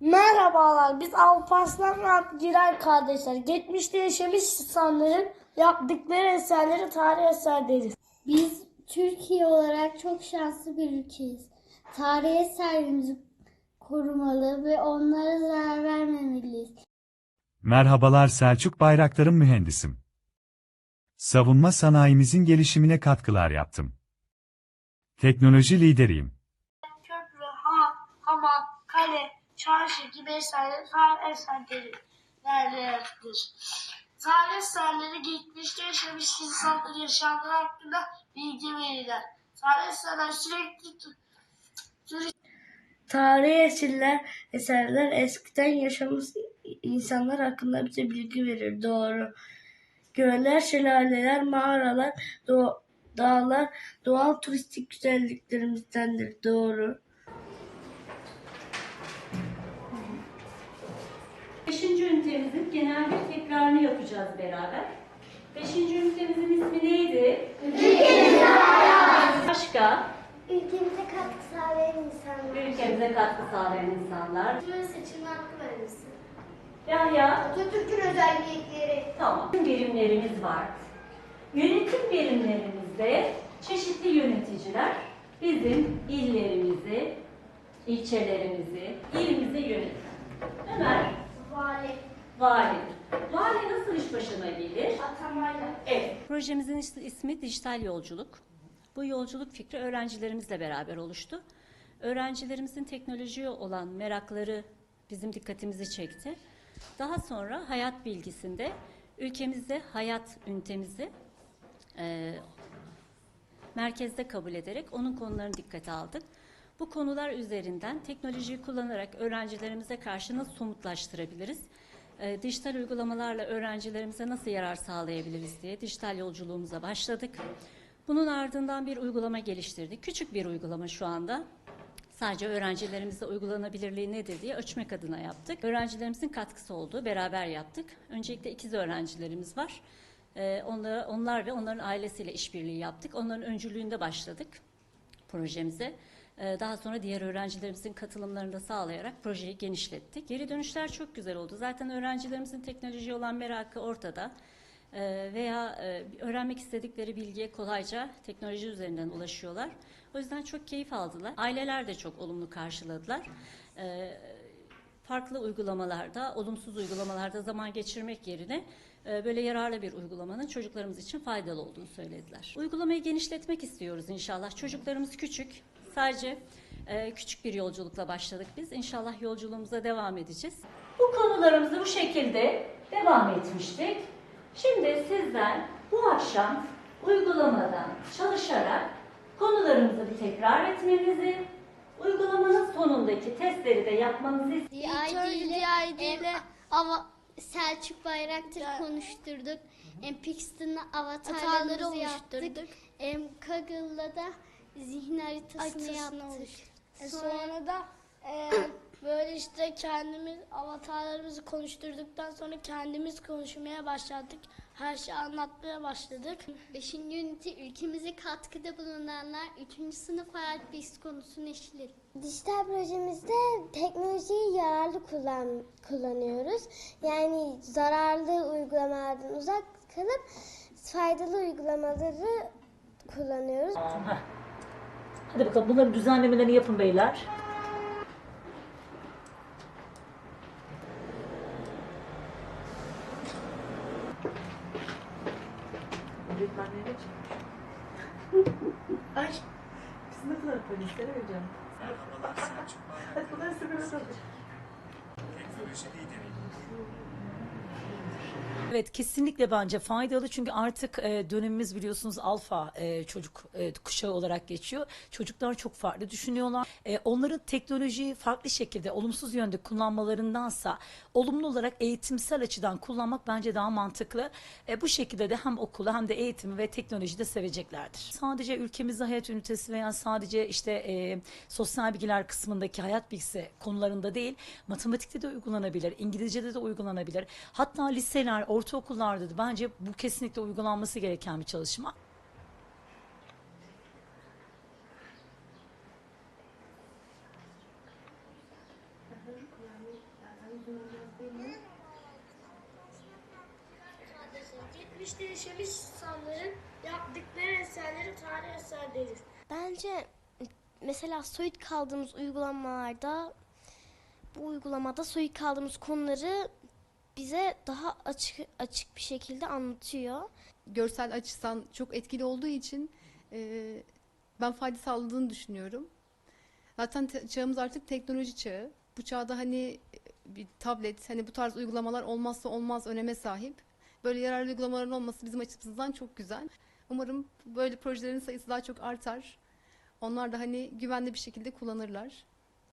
Merhabalar, biz Alparslan ve Abgiray kardeşler. Geçmişte yaşamış insanların yaptıkları eserleri tarih eser deriz. Biz Türkiye olarak çok şanslı bir ülkeyiz. Tarihi eserlerimizi korumalı ve onlara zarar vermemeliyiz. Merhabalar Selçuk Bayraktar'ın mühendisim. Savunma sanayimizin gelişimine katkılar yaptım. Teknoloji lideriyim. Köprü, han, hamam, kale, çarşı gibi eserler tarih eserleridir. Tarih eserleri geçmişte yaşamış insanların yaşamları hakkında bilgi verirler. Tarih eserler sürekli Tarihi eserler, eserler eskiden yaşamış insanlar hakkında bize bilgi verir. Doğru. Göller, şelaleler, mağaralar, do- dağlar doğal turistik güzelliklerimizdendir. Doğru. Ünitemizin genel bir tekrarını yapacağız beraber. Beşinci ünitemizin ismi neydi? Ülkemize Başka? Ülkemize katkı sağlayan insanlar. Ülkemize katkı sağlayan insanlar. Böyle seçim hakkı verilsin. Yahya, Atatürk'ün özellikleri. tamam. Birimlerimiz var. Yönetim birimlerimizde çeşitli yöneticiler bizim illerimizi, ilçelerimizi, ilimizi yönetir. Ömer, Vali. Vali. Vali nasıl iş başına gelir? Atamayla. Evet. Projemizin is- ismi Dijital Yolculuk. Bu yolculuk fikri öğrencilerimizle beraber oluştu. Öğrencilerimizin teknolojiye olan merakları bizim dikkatimizi çekti. Daha sonra hayat bilgisinde ülkemizde hayat ünitemizi e, merkezde kabul ederek onun konularını dikkate aldık. Bu konular üzerinden teknolojiyi kullanarak öğrencilerimize karşı nasıl somutlaştırabiliriz? E, dijital uygulamalarla öğrencilerimize nasıl yarar sağlayabiliriz diye dijital yolculuğumuza başladık. Bunun ardından bir uygulama geliştirdik. Küçük bir uygulama şu anda. Sadece öğrencilerimizde uygulanabilirliği nedir diye ölçmek adına yaptık. Öğrencilerimizin katkısı oldu, beraber yaptık. Öncelikle ikiz öğrencilerimiz var. Ee, onlara, onlar ve onların ailesiyle işbirliği yaptık. Onların öncülüğünde başladık projemize. Ee, Daha sonra diğer öğrencilerimizin katılımlarını da sağlayarak projeyi genişlettik. Geri dönüşler çok güzel oldu. Zaten öğrencilerimizin teknolojiye olan merakı ortada. Ee, Veya e, öğrenmek istedikleri bilgiye kolayca teknoloji üzerinden ulaşıyorlar. O yüzden çok keyif aldılar. Aileler de çok olumlu karşıladılar. Ee, Farklı uygulamalarda, olumsuz uygulamalarda zaman geçirmek yerine e, böyle yararlı bir uygulamanın çocuklarımız için faydalı olduğunu söylediler. Uygulamayı genişletmek istiyoruz inşallah. Çocuklarımız küçük. Sadece e, küçük bir yolculukla başladık biz. İnşallah yolculuğumuza devam edeceğiz. Bu konularımızı bu şekilde devam etmiştik. Şimdi sizden bu akşam uygulamadan çalışarak konularımızı bir tekrar etmenizi, uygulamanın sonundaki testleri de yapmanızı DID ile em, ava, Selçuk Bayraktar konuşturduk. Em, Pixton'la avatarlarımızı yaptık. Em, Kaggle'la da zihin haritasını yaptık. E sonra da e, böyle işte kendimiz avatarlarımızı konuşturduktan sonra kendimiz konuşmaya başladık. Her şeyi anlatmaya başladık. Beşinci ünite ülkemize katkıda bulunanlar 3. sınıf hayat bilgisi konusunu işledi. Dijital projemizde teknolojiyi yararlı kullan, kullanıyoruz. Yani zararlı uygulamalardan uzak kalıp faydalı uygulamaları kullanıyoruz. Hadi bakalım bunların düzenlemelerini yapın beyler. Ay, biz ne kadar polislere vereceğim. Hadi bunları sıkıntı Evet kesinlikle bence faydalı çünkü artık e, dönemimiz biliyorsunuz alfa e, çocuk e, kuşağı olarak geçiyor. Çocuklar çok farklı düşünüyorlar. E, onların teknolojiyi farklı şekilde olumsuz yönde kullanmalarındansa olumlu olarak eğitimsel açıdan kullanmak bence daha mantıklı. E, bu şekilde de hem okulu hem de eğitimi ve teknolojiyi de seveceklerdir. Sadece ülkemizde hayat ünitesi veya sadece işte e, sosyal bilgiler kısmındaki hayat bilgisi konularında değil matematikte de uygulanabilir, İngilizce'de de uygulanabilir. Hatta liseler, ortaokullarda da bence bu kesinlikle uygulanması gereken bir çalışma. Geçmiş değişmiş insanların yaptıkları eserleri tarih eser denir. Bence mesela soyut kaldığımız uygulamalarda bu uygulamada soyut kaldığımız konuları bize daha açık açık bir şekilde anlatıyor. görsel açıdan çok etkili olduğu için e, ben fayda sağladığını düşünüyorum. Zaten te- çağımız artık teknoloji çağı. Bu çağda hani e, bir tablet, hani bu tarz uygulamalar olmazsa olmaz öneme sahip. Böyle yararlı uygulamaların olması bizim açımızdan çok güzel. Umarım böyle projelerin sayısı daha çok artar. Onlar da hani güvenli bir şekilde kullanırlar.